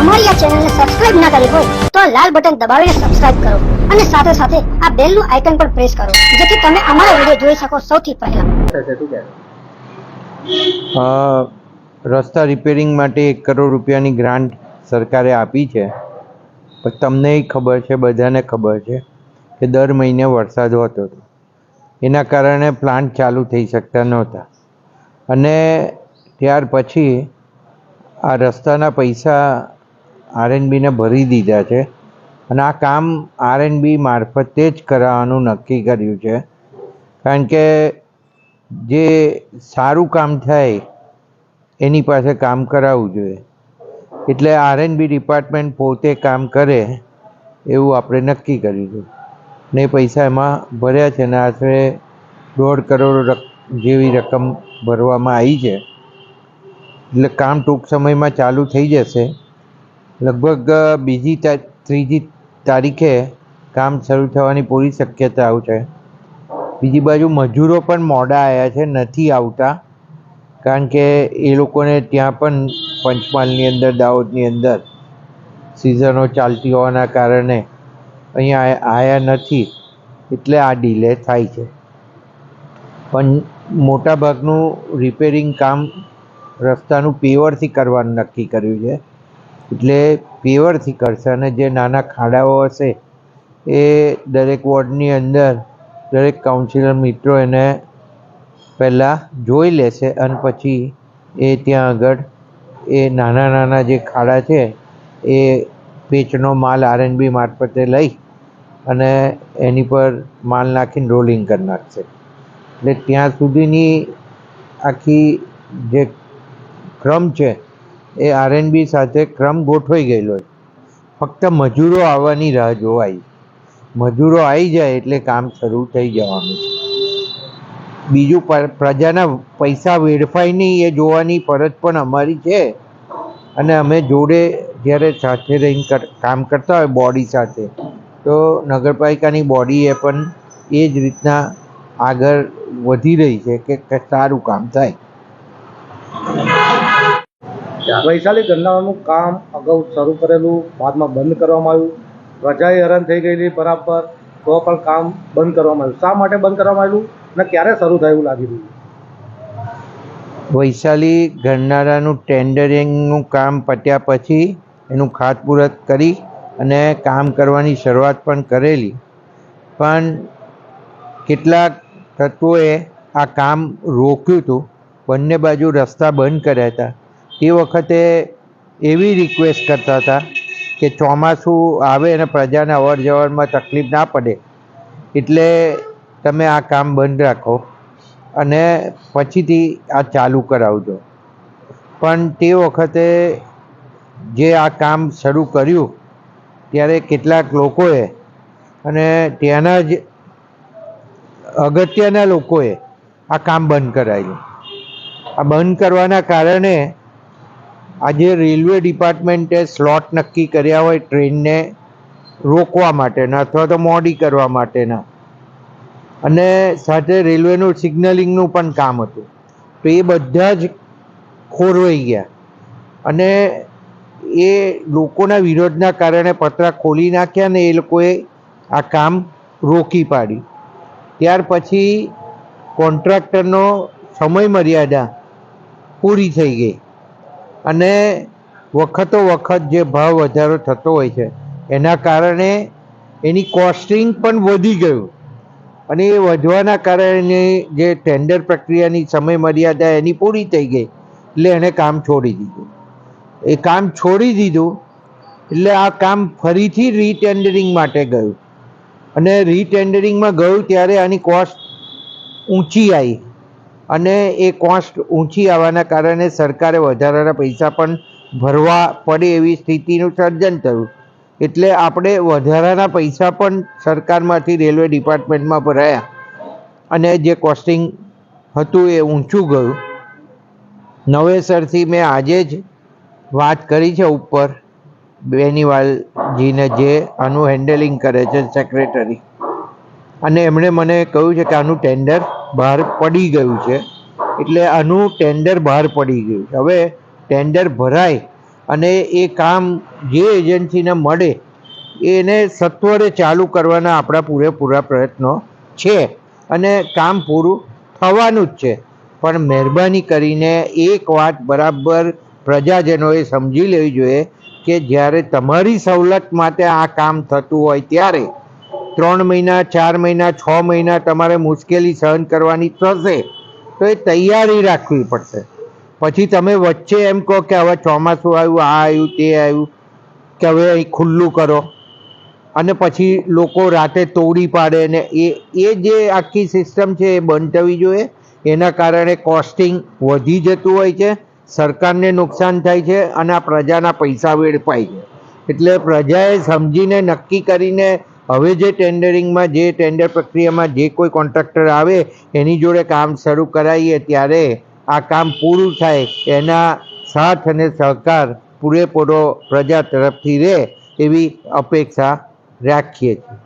અમારી આ ચેનલને સબસ્ક્રાઇબ ના કરી હોય તો આ લાલ બટન દબાવીને સબસ્ક્રાઇબ કરો અને સાથે સાથે આ બેલનું આઇકન પણ પ્રેસ કરો, જેથી તમે અમારો વીડિયો જોઈ શકો સૌથી પહેલા. રસ્તા રિપેરિંગ માટે એક કરોડ રૂપિયાની ગ્રાન્ટ સરકારે આપી છે. પણ તમને ખબર છે, બધાને ખબર છે કે દર મહિને વરસાદ હોતો હતો. એના કારણે પ્લાન્ટ ચાલુ થઈ શકતા નહોતા. અને ત્યાર પછી આ રસ્તાના પૈસા આરએનબીને ભરી દીધા છે. અને આ કામ આરએનબી મારફતે જ કરાવવાનું નક્કી કર્યું છે. કારણ કે જે સારું કામ થાય, એની પાસે કામ કરાવવું જોઈએ. એટલે આરએનબી ડિપાર્ટમેન્ટ પોતે કામ કરે, એવું આપણે નક્કી કર્યું છે. ને પૈસા એમાં ભર્યા છે ને આશરે દોઢ કરોડ જેવી રકમ ભરવામાં આવી છે. એટલે કામ ટૂંક સમયમાં ચાલુ થઈ જશે. લગભગ બીજી ત્રીજી તારીખે કામ શરૂ થવાની પૂરી શક્યતાઓ છે. બીજી બાજુ મજૂરો પણ મોડા આવ્યા છે, નથી આવતા. કારણ કે એ લોકોને ત્યાં પણ પંચમહાલની અંદર, દાહોદની અંદર સિઝનો ચાલતી હોવાના કારણે અહીંયા આયા નથી. એટલે આ ડીલે થાય છે. પણ મોટાભાગનું રિપેરિંગ કામ રસ્તાનું પેવરથી કરવાનું નક્કી કર્યું છે. એટલે પેવરથી કરશે અને જે નાના ખાડાઓ હશે, એ દરેક વોર્ડની અંદર દરેક કાઉન્સિલર મિત્રો એને પહેલાં જોઈ લેશે અને પછી એ ત્યાં આગળ એ નાના નાના જે ખાડા છે, એ પેચનો માલ આરએનબી મારફતે લઈ અને એની પર માલ નાખીને રોલિંગ કરી નાખશે. એટલે ત્યાં સુધીની આખી જે ક્રમ છે એ આરએનબી સાથે ક્રમ ગોઠવાઈ ગયેલો ફક્ત મજૂરો આવવાની રાહ જોવાય. મજૂરો આવી જાય એટલે કામ શરૂ થઈ જવાનું. બીજું પ્રજાના પૈસા વેડફાય નહીં એ જોવાની ફરજ પણ અમારી છે. અને અમે જોડે જ્યારે સાથે રહીને કામ કરતા હોય બોડી સાથે, તો નગરપાલિકાની બોડીએ પણ એ જ રીતના આગળ વધી રહી છે કે સારું કામ થાય. વૈશાલી ગરનાળાનું કામ અગાઉ શરૂ કરેલું બાદમાં બંધ કરવામાં આવ્યું. પ્રજાએ હેરાન થઈ ગયેલી બરાબર તો પણ કામ બંધ કરવામાં આવ્યું. શા માટે બંધ કરવામાં આવ્યું અને ક્યારે શરૂ થયું એવું લાગી રહ્યું? વૈશાલી ગરનાળાનું ટેન્ડરિંગનું કામ પત્યા પછી એનું ખાતમુહૂર્ત કરી અને કામ કરવાની શરૂઆત પણ કરેલી. પણ કેટલાક તત્વોએ આ કામ રોક્યું હતું. બંને બાજુ રસ્તા બંધ કર્યા હતા. તે વખતે એવી રિક્વેસ્ટ કરતા હતા કે ચોમાસું આવે અને પ્રજાને અવર જવરમાં તકલીફ ના પડે, એટલે તમે આ કામ બંધ રાખો અને પછીથી આ ચાલુ કરાવજો. પણ તે વખતે જે આ કામ શરૂ કર્યું, ત્યારે કેટલાક લોકોએ અને ત્યાંના જ અગત્યના લોકોએ આ કામ બંધ કરાવ્યું. આ બંધ કરવાના કારણે આજે રેલવે ડિપાર્ટમેન્ટે સ્લોટ નક્કી કર્યા હોય ટ્રેનને રોકવા માટેના અથવા તો મોડી કરવા માટેના. અને સાથે રેલવેનું સિગ્નલિંગનું પણ કામ હતું. તો એ બધા જ ખોરવાઈ ગયા. અને એ લોકોના વિરોધના કારણે પતરા ખોલી નાખ્યા ને એ લોકોએ આ કામ રોકી પાડી. ત્યાર પછી કોન્ટ્રાક્ટરનો સમય મર્યાદા પૂરી થઈ ગઈ. અને વખતો વખત જે ભાવ વધારો થતો હોય છે, એના કારણે એની કોસ્ટિંગ પણ વધી ગયું. અને એ વધવાના કારણે જે ટેન્ડર પ્રક્રિયાની સમય મર્યાદા એની પૂરી થઈ ગઈ, એટલે એણે કામ છોડી દીધું. એ કામ છોડી દીધું, એટલે આ કામ ફરીથી રીટેન્ડરિંગ માટે ગયું. અને રીટેન્ડરિંગમાં ગયું ત્યારે આની કોસ્ટ ઊંચી આવી. અને એ કોસ્ટ ઊંચી આવવાના કારણે સરકારે વધારાના પૈસા પણ ભરવા પડે એવી સ્થિતિનું સર્જન થયું. એટલે આપણે વધારાના પૈસા પણ સરકારમાંથી રેલવે ડિપાર્ટમેન્ટમાં ભરાયા. અને જે કોસ્ટિંગ હતું એ ઊંચું ગયું. નવેસરથી મેં આજે જ વાત કરી છે ઉપર બેનીવાલજીને જે આનું હેન્ડલિંગ કરે છે સેક્રેટરી અને એમણે મને કહ્યું છે કે આનું ટેન્ડર બહાર પડી ગયું છે. એટલે આનું ટેન્ડર બહાર પડી ગયું છે. હવે ટેન્ડર ભરાય અને એ કામ જે એજન્સીને મળે, એને સત્વરે ચાલુ કરવાના આપણા પૂરેપૂરા પ્રયત્નો છે. અને કામ પૂરું થવાનું જ છે. પણ મહેરબાની કરીને એક વાત બરાબર પ્રજાજનોએ સમજી લેવી જોઈએ કે જ્યારે તમારી સવલત માટે આ કામ થતું હોય ત્યારે ત્રણ મહિના, ચાર મહિના, છ મહિના તમારે મુશ્કેલી સહન કરવાની થશે. તો એ તૈયારી રાખવી પડશે. પછી તમે વચ્ચે એમ કહો કે હવે ચોમાસું આવ્યું, આ આવ્યું, તે આવ્યું, કે હવે અહીં ખુલ્લું કરો. અને પછી લોકો રાતે તોડી પાડે ને એ એ જે આખી સિસ્ટમ છે એ બંધ થવી જોઈએ. એના કારણે કોસ્ટિંગ વધી જતું હોય છે, સરકારને નુકસાન થાય છે અને આ પ્રજાના પૈસા વેડફાય છે. એટલે પ્રજાએ સમજીને નક્કી કરીને હવે જે ટેન્ડરિંગમાં, જે ટેન્ડર પ્રક્રિયામાં જે કોઈ કોન્ટ્રાક્ટર આવે, એની જોડે કામ શરૂ કરાવીએ ત્યારે આ કામ પૂરું થાય, એના સાથ અને સહકાર પૂરેપૂરો પ્રજા તરફથી રહે એવી અપેક્ષા રાખીએ છીએ.